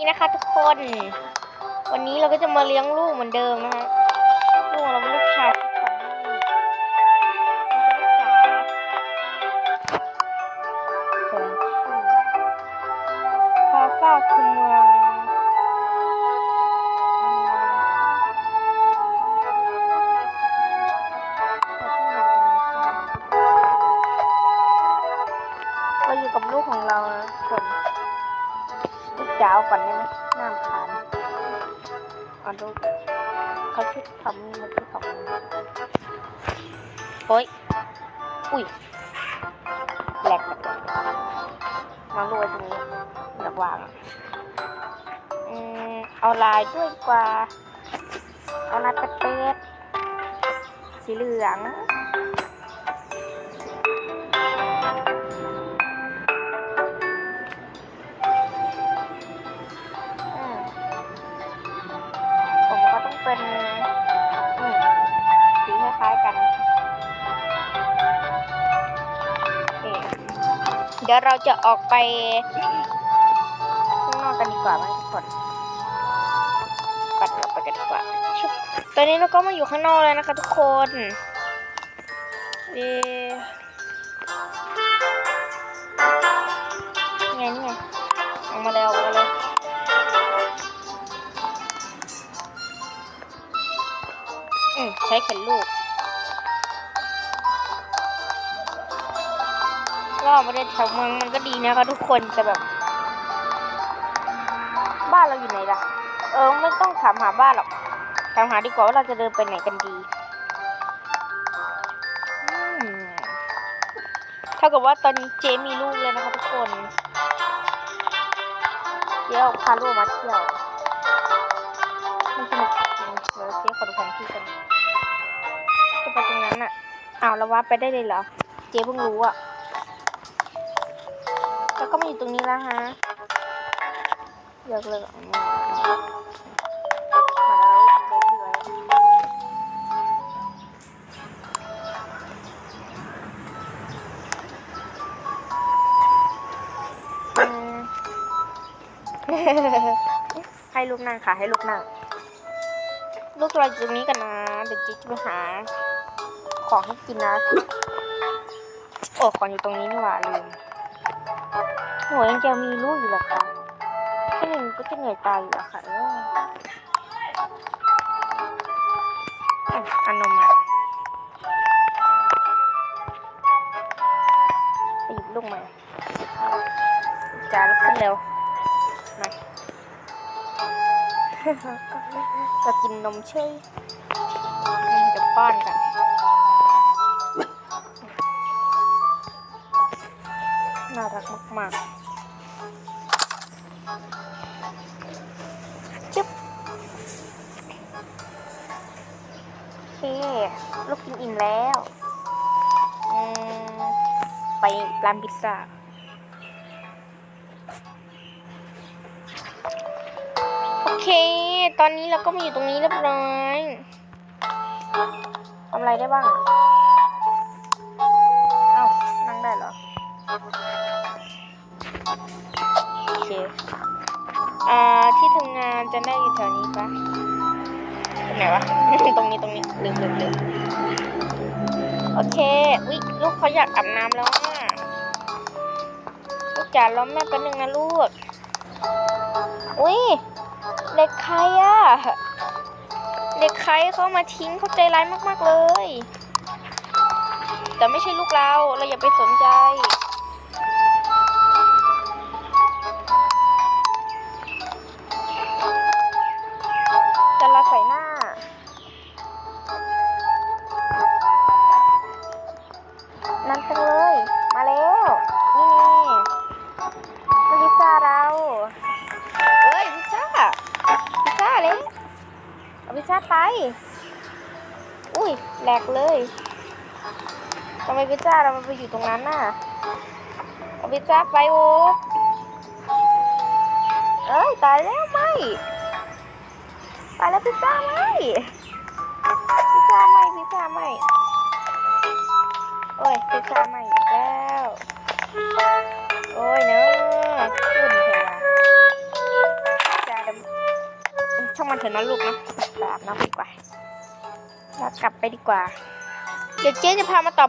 นี่นะคะทุกคน วันนี้เราก็จะมาเลี้ยงลูกเหมือนเดิมนะคะลูกของเราเป็นลูกชาย จ๋าเอาก่อนได้ไหมน้ำคานเอาดูเขาชุดทำเขาชุดทำโอ้ย อุ้ยแหลกวางลูกไว้ตรงนี้อยากวางอืมเอาลายด้วยกว่า เอาลายเป็ดสีเหลือง เดี๋ยวเราจะออกไปข้างนอกกันดีกว่าไหมทุกคนปัดออกไปกันดีกว่าชุบตอนนี้เราก็มาอยู่ข้างนอกแล้วนะคะทุกคนเอ๊ะไงนี่ไงออกมาเลยออกมาเลยอืมใช้เข็นลูก ก็ไม่ได้แถวเมืองมันก็ดีนะคะทุกคนแต่แบบ บ้านเราอยู่ไหนล่ะ เออไม่ต้องถามหาบ้านหรอกถามหาดีกว่าว่าเราจะเดินไปไหนกันดีเท่ากับว่าตอนนี้เจมีลูกเลยนะคะทุกคนเดี๋ยวพาลูกมาเที่ยวมันสนุกจริงเดี๋ยวเจ๊ขอดูแผนที่กันจะไปตรงนั้นอะอ้าวแล้ววัดไปได้เลยเหรอ เจ๊เพิ่งรู้อะ แล้วก็มาอยู่ตรงนี้แล้วฮะเลือกเลยอืมมาแล้วเด็กด้วยอืมให้ลูกนั่งค่ะ ให้ลูกนั่งลูกรออยู่ตรงนี้กันนะเดี๋ยวเจ๊จะไปหา ของให้กินนะ โอ้ของอยู่ตรงนี้นี่หว่าลืม โหยังจะมีลูกอยู่หรอคะแค่นี้มันก็จะเหนื่อยตายอยู่แล้วค่ะเอออะเอันนมมาหยิบลูกมาจาลุกขึ้นเร็วมาจะกินนมเชยอืมเดี๋ยวป้อนกันน่ารักมากๆ จึ๊บโอเคลูกกินอิ่มแล้วไปร้านพิซซ่าโอเค ตอนนี้เราก็มาอยู่ตรงนี้เรียบร้อยทำอะไรได้บ้างอะเอ้า นั่งได้เหรอ อ่าที่ทำงานจะได้อยู่แถวนี้ปะตรงไหนวะ ตรงนี้ตรงนี้ลืมลืมลืมโอเค อุ๊ยลูกเขาอยากอาบน้ำแล้วอะลูกจ๋าล้อมแม่แป๊บนึงนะลูก อุ๊ยเด็กใครอะ เด็กใครเขามาทิ้งเขาใจร้ายมากๆเลย แต่ไม่ใช่ลูกเรา เราอย่าไปสนใจ ช้าไป อุ้ยแหลกเลยทำไมพิจ้าเราไปอยู่ตรงนั้นน่ะเอาพิจ้าไปโอ้เอ้ยตายแล้วไม่ตายแล้วพิจ้าไหม อะนะลูกนะไปอาบน้ำดีกว่าเรากลับไปดีกว่า เดี๋ยวเจ๊จะพามาต่อ